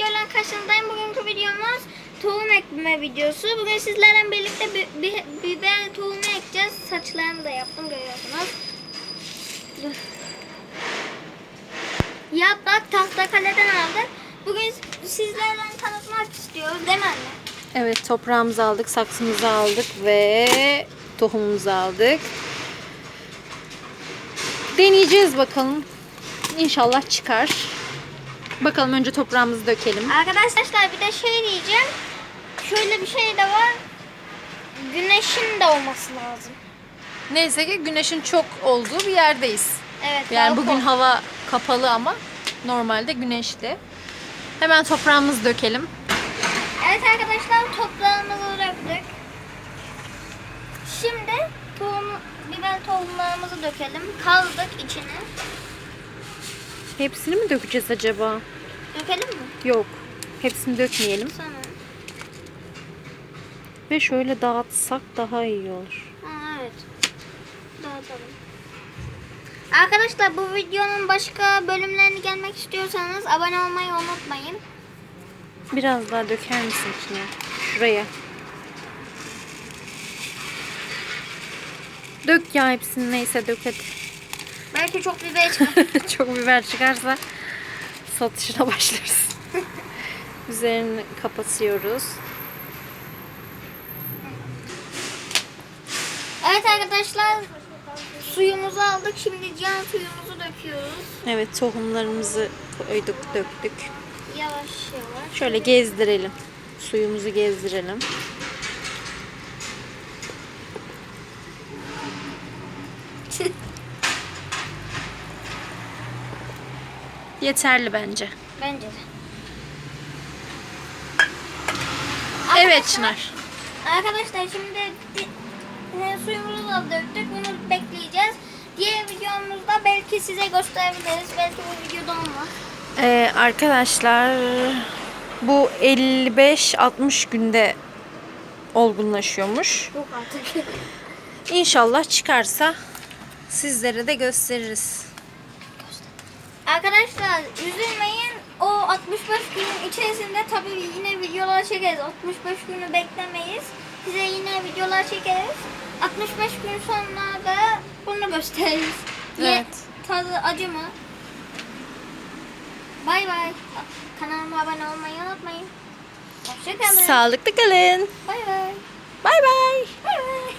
videoyla karşınızdayım. Bugünkü videomuz tohum ekme videosu. Bugün sizlerle birlikte bi- bi- biber tohumu ekeceğiz. Saçlarını da yaptım görüyorsunuz. Dur. Yaprak tahtakaleden aldık. Bugün sizlerle tanıtmak istiyoruz değil mi anne? Evet toprağımızı aldık, saksımızı aldık ve tohumumuzu aldık. Deneyeceğiz bakalım. İnşallah çıkar. Bakalım önce toprağımızı dökelim. Arkadaşlar bir de şey diyeceğim. Şöyle bir şey de var. Güneşin de olması lazım. Neyse ki güneşin çok olduğu bir yerdeyiz. Evet. Yani bugün hava kapalı ama normalde güneşli. Hemen toprağımızı dökelim. Evet arkadaşlar toprağımızı döktük. Şimdi tohum, biber tohumlarımızı dökelim. Kazdık içine. Hepsini mi dökeceğiz acaba? Dökelim mi? Yok. Hepsini dökmeyelim. Sonra. Ve şöyle dağıtsak daha iyi olur. Ha, evet. Dağıtalım. Arkadaşlar bu videonun başka bölümlerini gelmek istiyorsanız abone olmayı unutmayın. Biraz daha döker misin içine? Şuraya. Dök ya hepsini neyse dök hadi. Belki çok biber çıkar. Çok biber çıkarsa satışına başlarız. Üzerini kapatıyoruz. evet arkadaşlar suyumuzu aldık. Şimdi can suyumuzu döküyoruz. Evet tohumlarımızı koyduk döktük. Yavaş yavaş. Şöyle gezdirelim. Suyumuzu gezdirelim. Yeterli bence. Bence de. Evet Çınar. Arkadaşlar şimdi di- e, suyumuzu da döktük. Bunu bekleyeceğiz. Diğer videomuzda belki size gösterebiliriz. Belki bu videoda olmaz. Ee, arkadaşlar bu 55-60 günde olgunlaşıyormuş. Yok artık. İnşallah çıkarsa sizlere de gösteririz. Arkadaşlar üzülmeyin. O 65 günün içerisinde tabii yine videolar çekeriz. 65 günü beklemeyiz. Size yine videolar çekeriz. 65 gün sonra da bunu gösteririz. Evet. Tadı acı mı? Bay bay. Kanalıma abone olmayı unutmayın. Hoşçakalın. Sağlıklı kalın. Bay bay. Bay bay. Bay bay.